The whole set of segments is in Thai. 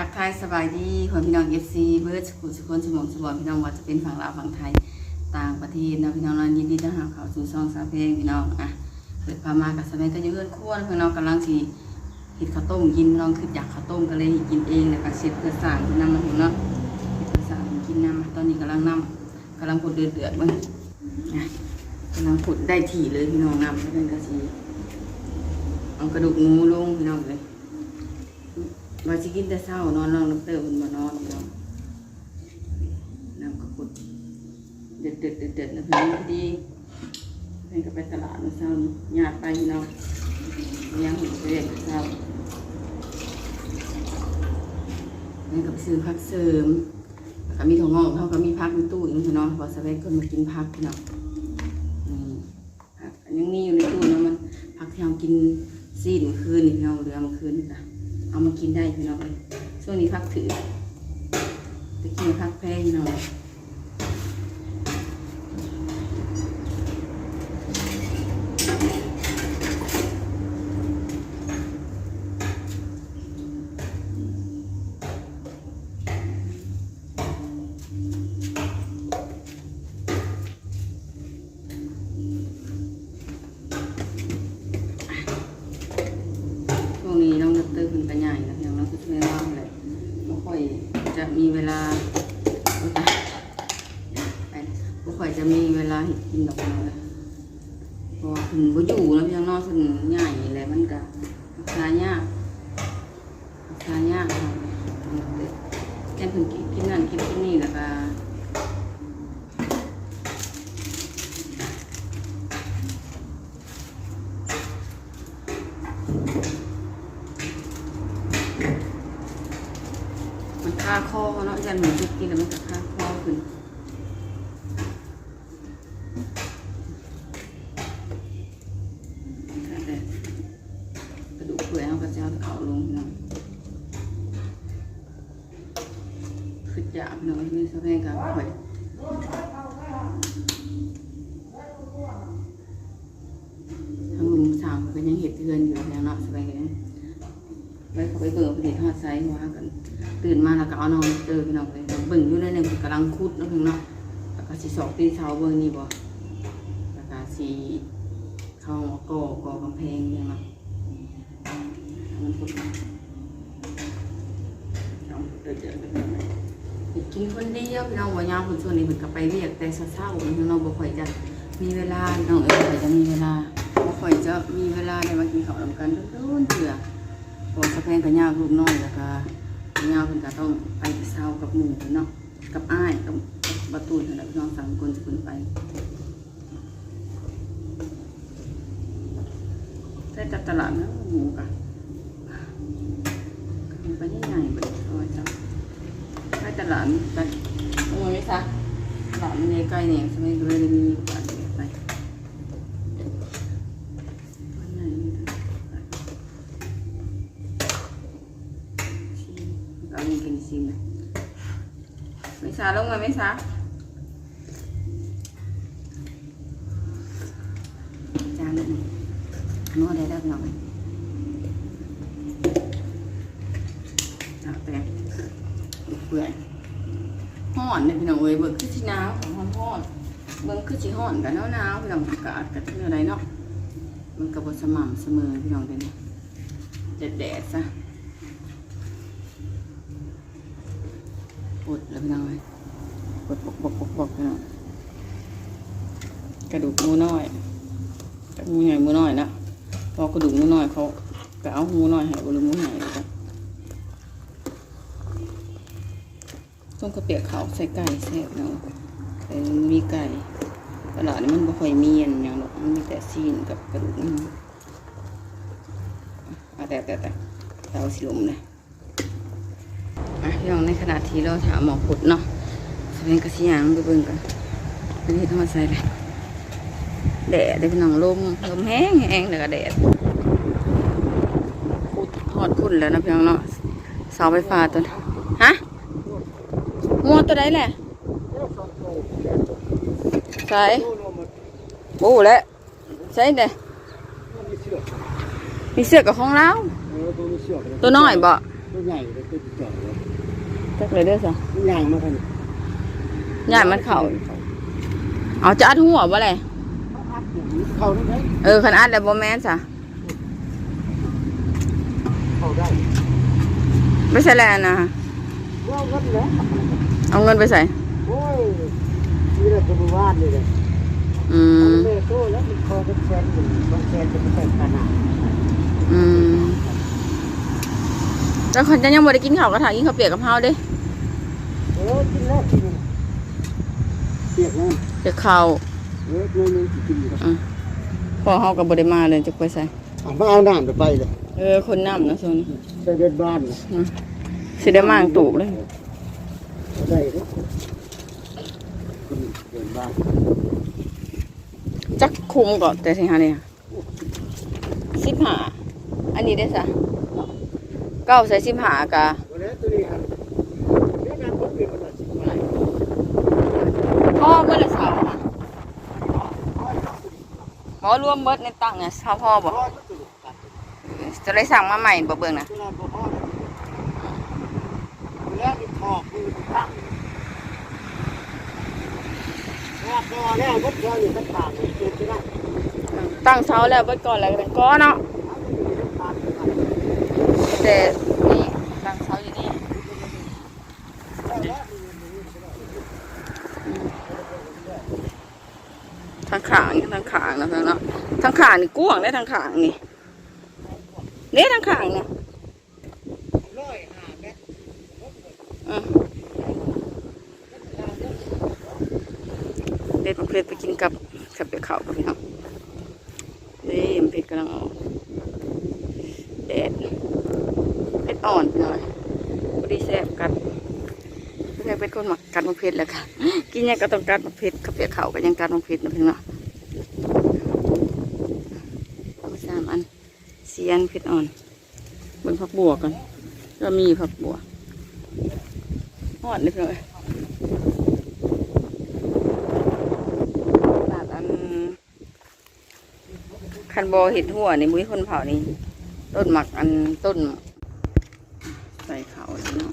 ทักทายสบายดีคนพี่น้องเอฟซีเบิร์ดสกุลสกุลสมองสมองพี่น้องว่าจะเป็นฝั่งลาวฝั่งไทยต่างประเทศนะพี่น้องเรายินดีต้อนรับเข้าสู่ช่องสาเพลงพี่น้องอะเกิดพามากับสมัยก็อยืนขั้วพี่น้องกำลังสีเห็ดข้าวต้มกินน้องคืออยากข้าวต้มก็เลยกินเองแล้วก็เสร็จเพื่อสั่งน้ำมันถึงเนาะเฮ็ดเพื่อสั่งกินน้ำตอนนี้กำลังน้ำกำลังผุดเดือดเดือดบ้างอะกำลังผุดได้ถี่เลยพี่น้องน้ำแล้วเป็นกระสีเอากระดูกหมูลงพี่น้องเลย ว่าสิกินแต่เช้านอนนอนน้ำเติมมันมานอนพี่น้องน้ำกระปุดเด็ดเด็ดเด็ดเด็ดนะพี่น้องพอดีเพื่อนก็ไปตลาดมาเช้านี่ญาติไปพี่น้องเลี้ยงหุ่นไปเด็กเช้าเพื่อนก็ไปซื้อผักเสริมก็มีถั่วงอกเขาก็มีผักในตู้อีกพี่น้องพอสเปกคนมากินผักพี่น้องนี่ผักยังมีอยู่ในตู้นะมันผักที่เรากินซีดเมื่อคืนนี่พี่น้องเหลือเมื่อคืนนี่จ้ะ เอามากินได้พี่น้องเลยช่วงนี้พักถือจะกินพักแพ้พี่น้องช่วงนี้น้องดรขึ้นไปใหญ่แล้วอย่างน้องคือไม่ว่างเลยไม่ค่อยจะ มีเวลาโอ๊ยตายไปไม่ค่อยจะมีเวลาเห็ดกินดอกไม้เลยเพราะว่าคุณบ่อยู่แล้วพี่น้องคุณใหญ่อะไรมันก็รักษายากค่ะแค่เพิ่นกินกินนั่นกินกินนี่แล้วก็มันคาคอเนาะยันหมูจุ กินแล้วมันก็คาคอขึ้น แต่กระดูกเปื่อยเอากระเจ้าเขาลงนะคือจะหน่อยนี่สะแพงกับข่อยทั้งลุงสาวก็ยังเห็ดเทือนอยู่แล้วเนาะสะแพงกันไว้เขาไปเบิ่งผลิตทอดไซส์ว่ากัน ตื่นมาแล้วก็เอานอนเจอพี่น้องเลยเบิ่งอยู่ในหนึ่งกำลัง คุดเนาะพี่น้องแล้วก็สีสองตีเช้าเบิ่งนี่บ่แล้วก็สีเข้าก่อก่อกำแพงเนี่ยนะมันพุดมาเอาเดือดเดือดเดือดเดือดกินคนเดียวพี่น้องว่ายามคนส่วนนี้เหมือนกับไปเรียกแต่เศร้าๆพี่น้องบ่ค่อยจะมีเวลาน้องเอ๋ยจะมีเวลาบ่ค่อยจะมีเวลาได้มากินข้าวนำกันโดนเถื่อพอสะแพงกับยากลูกน้อยแล้วก็ยาวเพิ่นก็ต้องไปเศร้ากับหมู่เนาะ กับอ้ายกับกับประตูนั่นแหละพี่น้องสามคนจะขึ้นไปใส่จับตลาดนะหมูกะมันไปใหญ่ๆไปซอยจับใส่ตลาดกันโอ้ยไม่ซะตลาดมันใกล้ๆเนี่ยสมัยเลยมีโอกาสไปวันไหนมีทางชิมเอาเงินกินชิมเลย ไม่ซาลงมาไม่ซาจานนึงนวดได้แล้วหน่อยเอาแต่เปื่อยห่อนเนี่ยพี่น้องเอ้ยเบิ่งคือสิหนาวของห่อนห่อนเบิ่งคือสิห่อนกับหนาวหนาวๆพี่น้องอากาศกับที่อะไรเนาะมันกับ่สม่ำเสมอพี่น้องเดี๋ยวนี้แดดแดดๆซะ ปวดแล้วพี่น้องเอ้ยปวดปกปกปกปกพี่น้องกระดูกหมูน้อยกระดูกใหญ่หมูน้อยนะพอกระดูกหมูน้อยเขาก็เอาหมูน้อยให้บริมูใหญ่จ้ะต้มกระเปียกเขาใส่ไก่แซ่บเนาะแต่มีไก่ตลาดนี่มันบ่ค่อยมีอันอย่างหรอกมันมีแต่ซีนกับกระดูกนอะแต่แต่แต่เตาสิลมเลยอะ พี่น้องในขณะที่เราถามหมอพุดเนาะสเป็นกระสียางไปเบิ่งกันเป็นที่ทอดใส่เลยแดดเด้พี่น้องลมลมแห้งแห้งแล้วก็แดดขุดทอดคุณแล้วนะพี่น้องเนาะเสาไฟฟ้าตัวนี้ฮะงัวตัวใดแหละใส่โอ้แล้วใส่เด้มีเสือกับของเราตัวน้อยบ่ตัวใหญ่เลยตัว จ่อยเลยจักเลยเด้อซะมันใหญ่มากเลยย่านมันเข้าเอาจะอัดหัวบ่เลยเขาอัดอย่างนี้เข้าได้ไหมเออคันอัดแล้วบ่แม่นซะเข้าได้ไม่ใช่แล้วนะว่าเงินแล้วเอาเงินไปใส่โอ้ยนี่แหละจะมาว่าดเลยเลยอืมเมโต้แล้วมันคอเป็นแสนหนึ่งบางแสนจะไม่ใส่ขนาดอืมแล้วคนจะยังบ่ได้กินข้าวกระถางกินข้าวเปียกกับเฮาเด้ เออกินแล้วกินเปียกแล้วเดี๋ยวข้าวเออเงินนึงกินอยู่อืมพอเฮาก็บ่ได้มาเลยจะไปใส่อะมาเอาน้ำไปเลยเออ คนน้ำนะโซนใส่เด็ดบ้านเลยอืมสิได้มางตูบเลยได้เลยกินเดินบ้านจักคุมก่อนแต่สิหาเนี่ยสิบหาอันนี้ได้ซะเก้าใส่สิบหากะวันนี้ตัวนี้ครับเรื่องงานผมเปลี่ยนมาจากสิบไร่ พ่อเมื่อละเสาร์อะหมอรวมเบิดในตังเนี่ยเท่าพ่อบอกจะได้สั่งมาใหม่บ่เบิ่งนะเวลาพ่อพ่อแล้วนี่ถอกมือตั้งต่างเลยเกินไปได้ตั้งเสาแล้วเบิดก่อนแล้วก็เป็นก้อนเนาะแต่นี่ตั้งเสาอยู่นี่ทางขาง นะเพิ่อนเนาะทางขางนี่กว้างได้ทางขางนี่เนี่ยทางขางเนี่ยเด็ดมะเพร้าวไปกินกับกับเปียกข้ากับพี่น้องนี่มะเพร้าวกำลังออกแดดเผ็ดอ่อนหน่อยพอดีแซ่บกัดเพื่อนเป็นคนหมักกัดมะเพร้าวแล้วค่ะกินยังก็ต้องกัดมะเพร้าวกับเปียกข้าวก็ยังกัดมะเพร้าวนะพี่น้องเอาสามอันเสี ยนเผ็ดอ่อนเบิ่งผักบัวกันก็มีผักบัวหอดเลยเพื่อนแบบอันคันโบเห็ดหัวนี่มุ้ยคนเผานี่ต้นหมักอันต้น ใส่เขาเลยเนาะ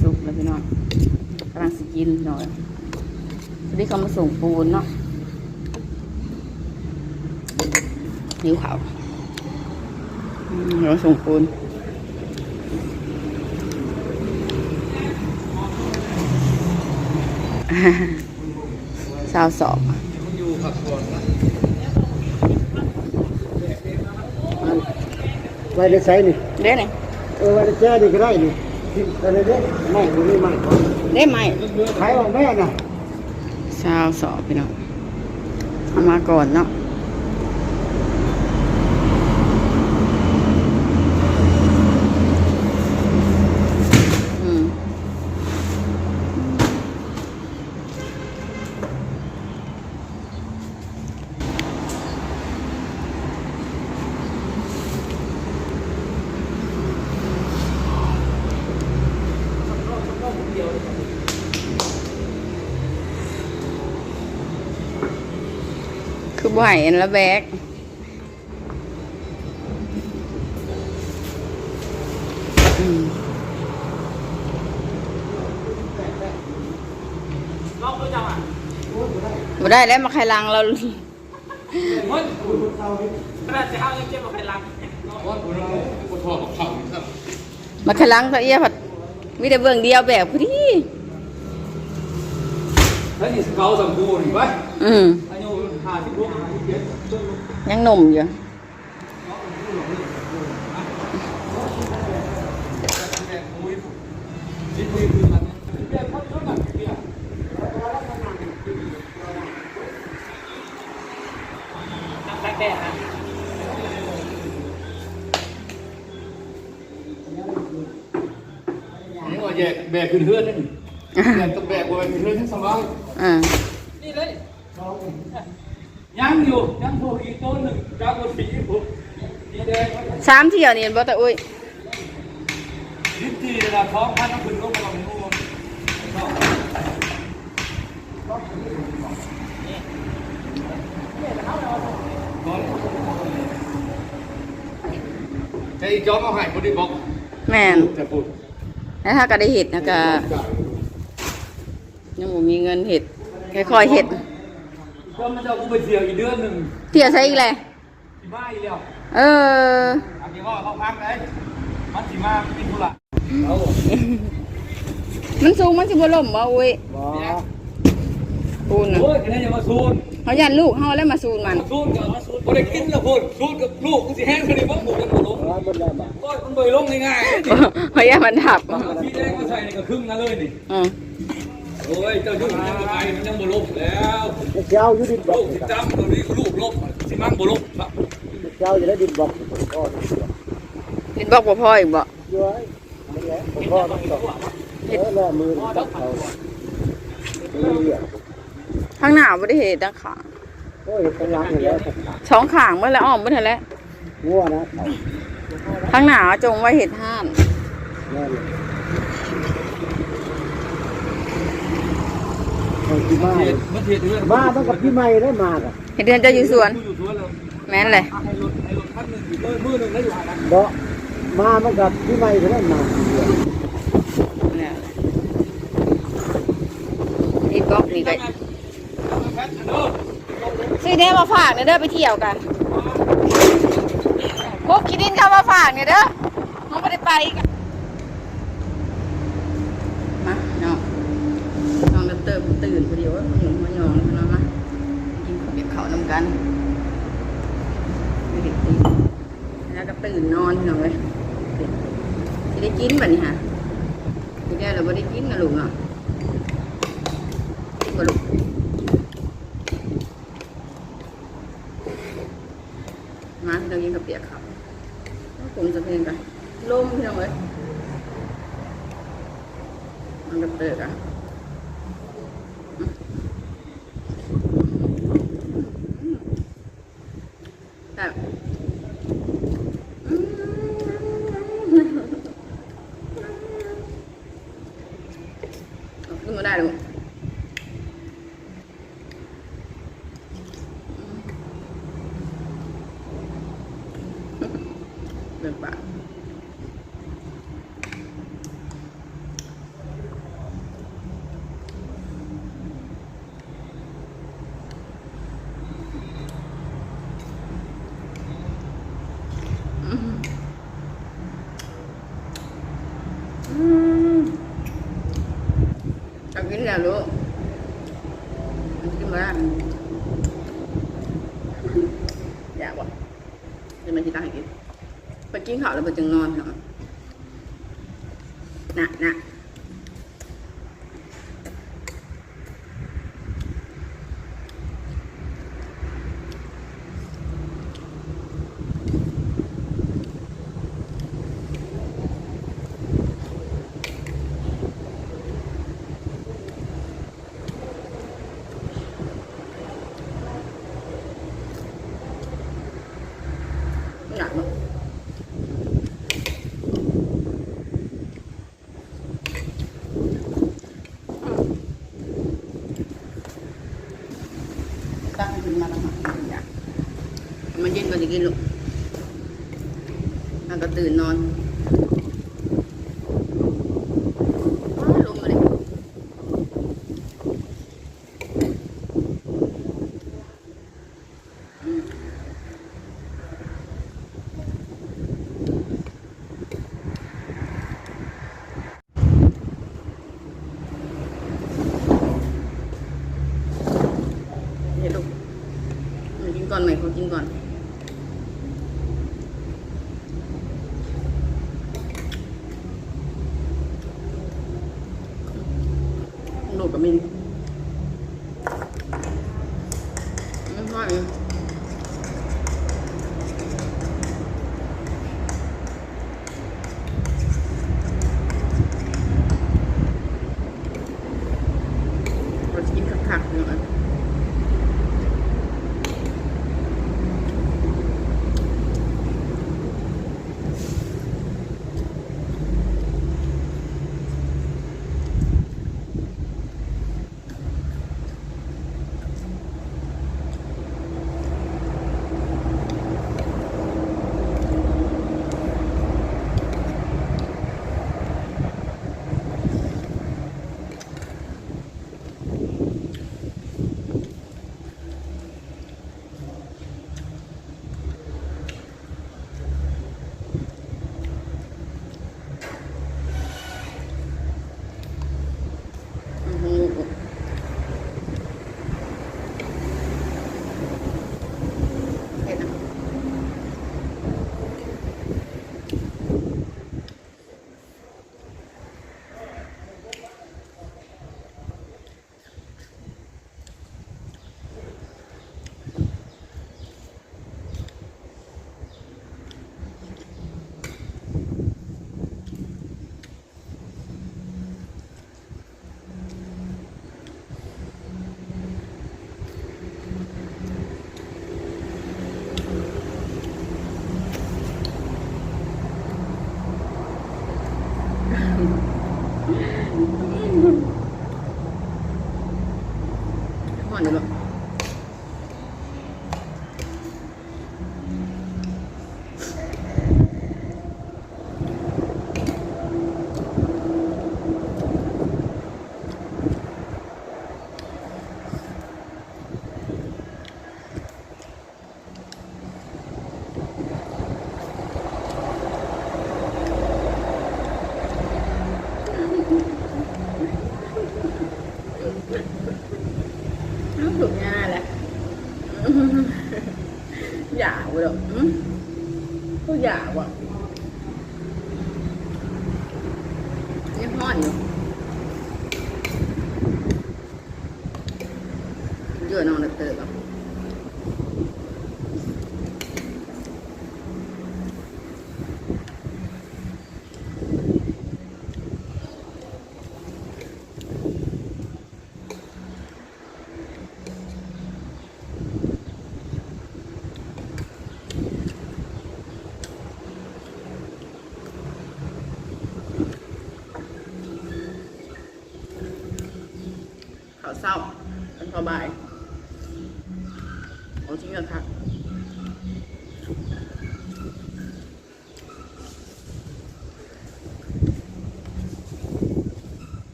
สุกแล้วพี่น้องกำลังสกิ นหน่อยพอดีเขามาส่งปูนเนาะหิวเขาวอืมเราส่งปูนสาวสอบไว้ในไซนี่เด้ไหนเออไว้ในแช่นี่ก็ได้นี่ที่อะ ไรเนี่ยไม่ไม่ไม่ไม่เด้ไหมขายของแม่น่ะสาวสอบพี่น้องเอามาก่อนเนาะอืม คือบ่ให้อันละแบกอืมบ่ได้แล้วมาใครลังเรามาใครลังเขาเอี้ยผัดมีแต่เบิ่งเดียวแบบพอดีถ้านี่เกาสัมบูรณ์ไปอืม ยุห้าสิบหกห้าสิบเจ็ดต้นยังหนุ่มอยู่นี่คือคือมันเบี้ยเขาต้นมันเบี้ยตั้งแต่ฮะนี่ว่าแยกแบกขึ้นเฮือนนี่แบกต้องแบกไว้ขึ้นเฮือนทั้งสบายอ่านี่เลย ยังอยู่ยังโผล่อีกต้นหนึ่งจากบนสีผมสีแดงสามเที่ยวนี่เห็นบ่ตาอุ้ยนิดทีนะท้องพันน้ำพึ่งก็มาลองงูไอ้จอมเอาให้คนที่บอกแม่นแต่พูดแล้วถ้าก็ได้เห็ดนะก็ยังบ่มีเงินเห็ดค่อยๆเห็ด ก็มันจะกูไปเที่ยวอีกเดือนหนึ่งเที่ยวใช้อีกแหละที่บ้านอีกแล้วเอออันนี้ว่าเขาพักเลยมันสิมากินธุระเอามันสูงมันสิบ่ล่มบ่อุ้ยบ่ปูนน่ะโอ้ยคะแนนอย่ามาซูนเขายันลูกเฮาแล้วมาสูนมันซูนกับมาซูนบ่ได้กินแล้วพูดซูนกับลูกกูสิแห้งคดีบ่หมูกันบ่ลงร้านบนได้บ่โอ้ยมันเบยลงง่ายๆนี่เขายันมันถับเอาสีแดงมาใส่นี่ก็ครึ่งนั่นเลยนี่อือ โอ้ยเจ้ายุ่งยังบ่ไปมันยังบ่ลงแล้วเจ้าอยู่ดินบล็อลูกกสิจำตัวนี้ลูกลบสิมั่งบ่ลบครับเจ้าอยู่ได้ดินบล็อกก็ลินบอกบ่พออีกบ่อยู่ไว้นั่นแหละผมก็ต้องตกเออแล้วมือตัดเขาเรียกข้างหน้าบ่ได้เห็ดนะขาโอ้ยกำลังอยู่แล้วสองข้างเมื่อแล้วอ้อมเมื่อทันแล้วงัวนะข้างหน้าจงไว้เห็ดห้านนั่นเอา ที่มาเฮ็ดมันเฮ็ดเรื่องมาต้องกับพี่ใหม่ได้มากับเห็ดเดือนเจะอยู่สวน อยู่สวนแล้วแม่นเลยให้รถให้รถคันหนึงอยู่มือนึงแล้วอยู่หันนะเดาะมามันกับพี่ใหม่ได้มาเนี่ยนี่บล็อกนี่ก็แพทเด้อซื้อเด้มาฝากเนี่ยเด้อไปเที่ยวกันพวกคิดดินเข้ามาฝากเนี่ยเด้อมันไม่ได้ไปกันมาเนาะน้อง เติมตื่นพอดีว่าหนุ่มายองเนาะมากินข้าวเปียกเขาวนำกันไม่เห็นตีแล้วก็ตื่นนอนพี่น้องเลยจะได้กินแบบนี้ฮะทีแรกเราไม่ได้กินนะลุงเนาะกินบ่ลูกมาเรายิงกับเปียกครับผมจะเพลงกันลมพี่น้องเลยมันกับเตือกอะ แบบขึ้นมาได้หรือเดินปากอืมจะกินแล้วลูก มันกินมาได้อยากวะจะมาที่ตั้งให้กินไปกินข้าวแล้วไปจึงนอนเหรอน่ะน่ะหนักเนอะตั้งขึ้นมาแล้วค่ะอยาก มันจะกินลูกแล้วก็ตื่นนอนอ้าวลงมาเลย กินก่อน ห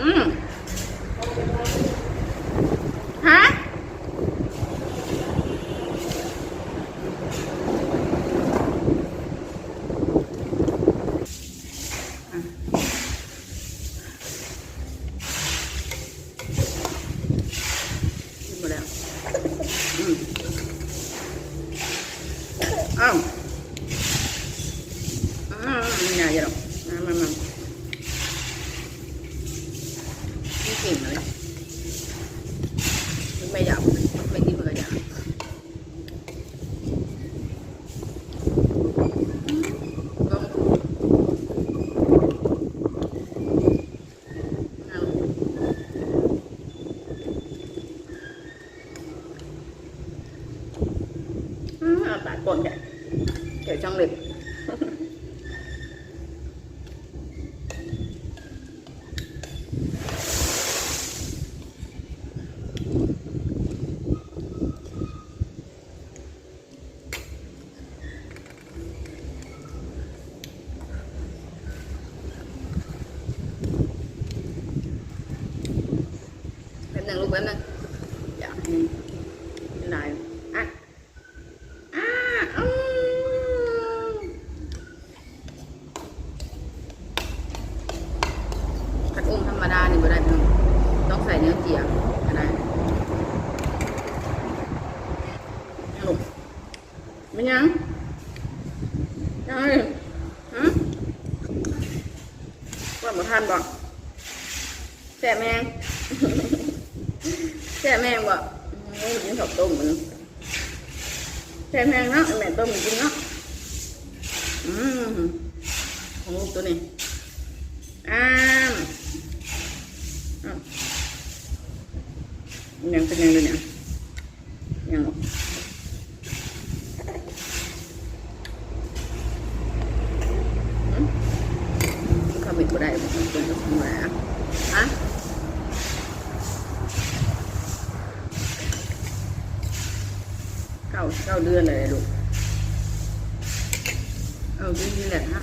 อื ยังเป็นยังเลยเนี่ยยังบ่อืมเขาไม่ได้บอกมันเป็นตัวแหวนฮะ เก้าเก้าเดือนเลยลูก เอาดีนี่แหละฮะ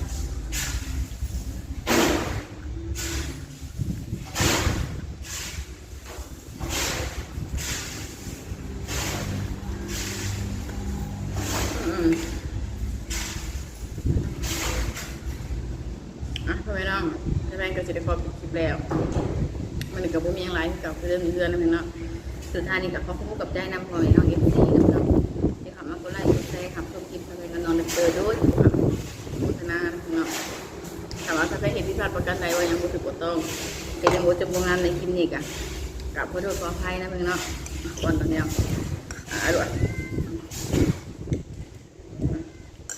อืมอะพ่อแม่น้องพ่อแม่ก็จะได้ขอปิดคลิป แล้ว มันกับผมยังไลฟ์กับเรื่องเพื่อนนะเพื่อนเนาะสุดท้ายนี้กับพ่อคู่กับใจนำพอยน้องเอฟซีกับน้องที่ขับมากดไลค์กดแชร์ขับชมคลิปทำให้กันนอนเปิดด้วยครับพัฒนาเนาะแต่ว่าถ้าใครเห็นพิพาทประกันใดว่ายังบ่ถูกบ่ต้องก็ยังบ่จะบ่งานในคลิปนี้กะกับขอโทษขออภัยนะเพื่อนเนาะก่อนตอนนี้อ่าด้วย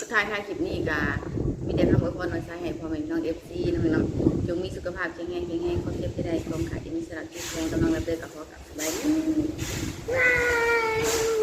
สุดท้ายท้ายคลิปนี้กะ มีแต่คำอวยพรวันสายให้พ่อแม่พี่น้องเอฟซีนะเพื่อนเนาะจงมีสุขภาพแข็งแรงแข็งแรงความเจ็บที่ใดความขาดที่มีสลัดที่แข็งกำลังระเบิดกับพ่อกับสบายดี